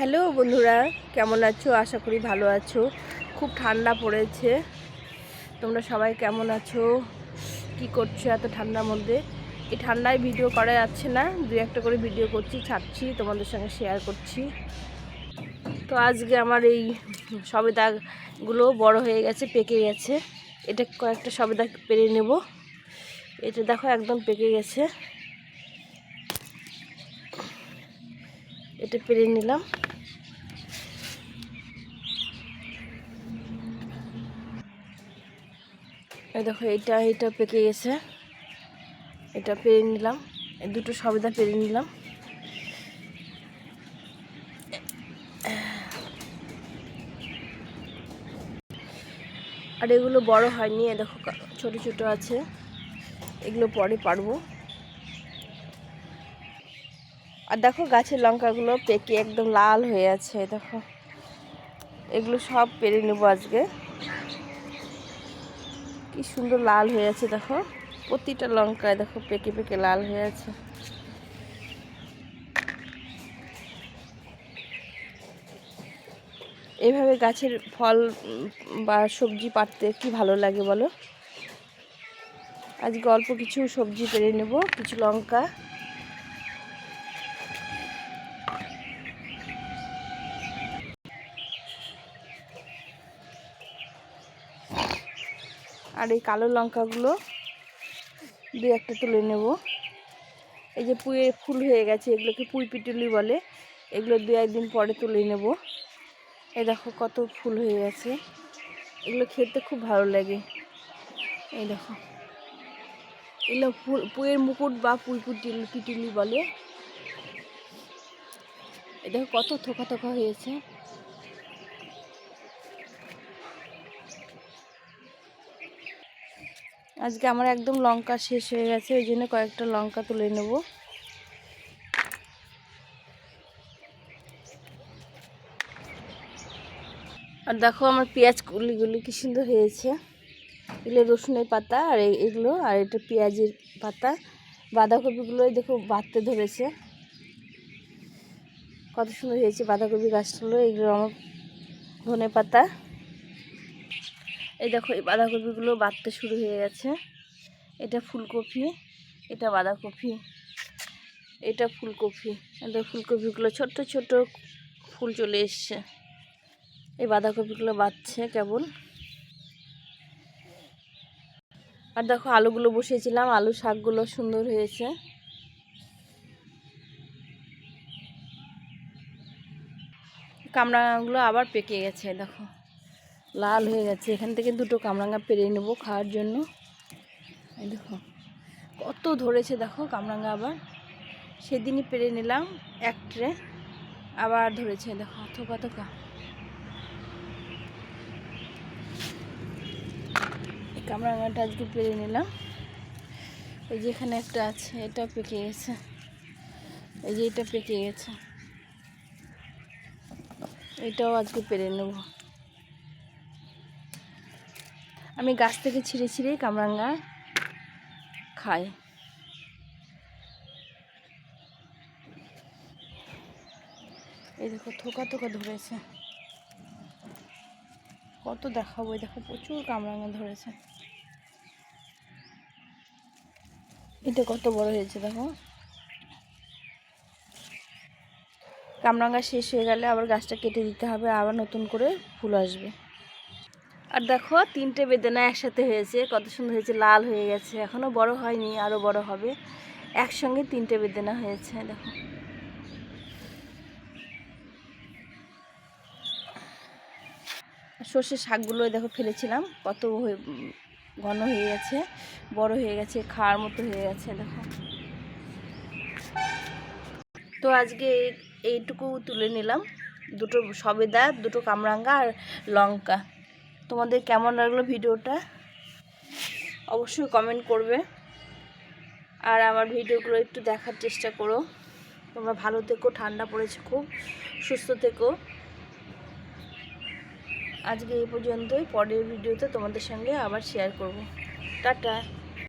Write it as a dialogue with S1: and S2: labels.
S1: Hello বন্ধুরা, কেমন আছো? আশা করি ভালো আছো। খুব ঠান্ডা পড়েছে। তোমরা সবাই কেমন আছো? কি করছ এত ঠান্ডার মধ্যে? এই ঠান্ডায় ভিডিও করা যাচ্ছে না। দু একটা করে ভিডিও করছি, ছাড়ছি, তোমাদের সঙ্গে শেয়ার করছি। তো আজকে আমার এই সবেদাগুলো বড় হয়ে গেছে, পেকে গেছে। এটা কয়েকটা সবেদা পেরে নেব। এটা দেখো একদম পেকে গেছে। এটা পেরে নিলাম। দেখো, এটা এটা পেকে গেছে। এটা পেরে নিলাম। দুটো সবেদা পেরে নিলাম। আর এগুলো বড় হয়নি দেখো, ছোট ছোট আছে। এগুলো পরে পারব। আর দেখো গাছের লঙ্কাগুলো পেকে একদম লাল হয়ে আছে, দেখো। এগুলো সব পেরে নেব আজকে। কি সুন্দর লাল হয়ে আছে, দেখো। প্রতিটা লঙ্কায় দেখো পেকে পেকে লাল হয়ে আছে। এইভাবে গাছের ফল বা সবজি পাড়তে কি ভালো লাগে বলো? আজকে অল্প কিছু সবজি পেরে নেব, কিছু লঙ্কা। আর এই কালো লঙ্কাগুলো দু একটা তুলে নেব। এই যে পুয়ে ফুল হয়ে গেছে, এগুলোকে পুই পিটুলি বলে, এগুলো দু একদিন পরে তুলে নেব। এই দেখো কত ফুল হয়ে গেছে, এগুলো খেতে খুব ভালো লাগে। এই দেখো, এগুলো ফুল, পুয়ের মুকুট বা পুই পিটুলি পিটুলি বলে। এই দেখো কত থোকা থোকা হয়েছে। আজকে আমার একদম লঙ্কা শেষ হয়ে গেছে, ওই জন্য কয়েকটা লঙ্কা তুলে নেব। আর দেখো আমার পেঁয়াজ কুলিগুলি কি সুন্দর হয়েছে। এগুলো রসুনের পাতা আর এগুলো, আর এটা পেঁয়াজের পাতা। বাঁধাকপিগুলো এই দেখো বাঁধতে ধরেছে। কত সুন্দর হয়েছে বাঁধাকপি গাছগুলো, এগুলো আমার ধনে পাতা। এই দেখো, এই বাঁধাকপিগুলো বাড়তে শুরু হয়ে গেছে। এটা ফুলকপি, এটা বাঁধাকপি, এটা ফুলকপি। এটা ফুলকপিগুলো ছোট্ট ছোট ফুল চলে এসছে। এই বাঁধাকপিগুলো বাড়ছে কেবল। আর দেখো, আলুগুলো বসিয়েছিলাম। আলু শাকগুলো সুন্দর হয়েছে। কামড়াগুলো আবার পেকে গেছে, দেখো। লাল হয়ে গেছে। এখান থেকে দুটো কামরাঙ্গা পেরে নেব খাওয়ার জন্য। দেখো, কত ধরেছে দেখো কামরাঙ্গা আবার। সেদিনই পেরে নিলাম এক ট্রে, আবার ধরেছে দেখো থোকা থোকা এই কামরাঙ্গাটা আজকে পেরে নিলাম। ওই যে এখানে একটা আছে এটা পেকে গেছে। এই যে এটা পেকে গেছে। এটাও আজকে পেরে নেব। আমি গাছ থেকে ছিঁড়ে ছিঁড়েই কামরাঙ্গা খাই। এই দেখো, থোকা থোকা ধরেছে। কত দেখাবো, এই দেখো, প্রচুর কামরাঙ্গা ধরেছে। এটা কত বড় হয়েছে, দেখো। কামরাঙ্গা শেষ হয়ে গেলে আবার গাছটা কেটে দিতে হবে, আবার নতুন করে ফুল আসবে। আর দেখো, তিনটে বেদনা একসাথে হয়েছে, কত সুন্দর হয়েছে, লাল হয়ে গেছে। এখনও বড় হয়নি আরও বড় হবে। একসঙ্গে তিনটে বেদনা হয়েছে, দেখো। সর্ষের শাকগুলো দেখো ফেলেছিলাম, কত ঘন হয়ে গেছে, বড় হয়ে গেছে, খাওয়ার মতো হয়ে গেছে, দেখো। তো আজকে এই- এইটুকু তুলে নিলাম, দুটো সবেদা, দুটো কামরাঙ্গা আর লঙ্কা। তোমাদের কেমন লাগল ভিডিওটা? অবশ্যই কমেন্ট করবে। আর আমার ভিডিওগুলো একটু দেখার চেষ্টা করো। তোমরা ভালো থেকো, ঠান্ডা পড়েছে খুব, সুস্থ থেকো। আজকে এই পর্যন্তই, পরের ভিডিওতে তোমাদের সঙ্গে আবার শেয়ার করব। টাটা।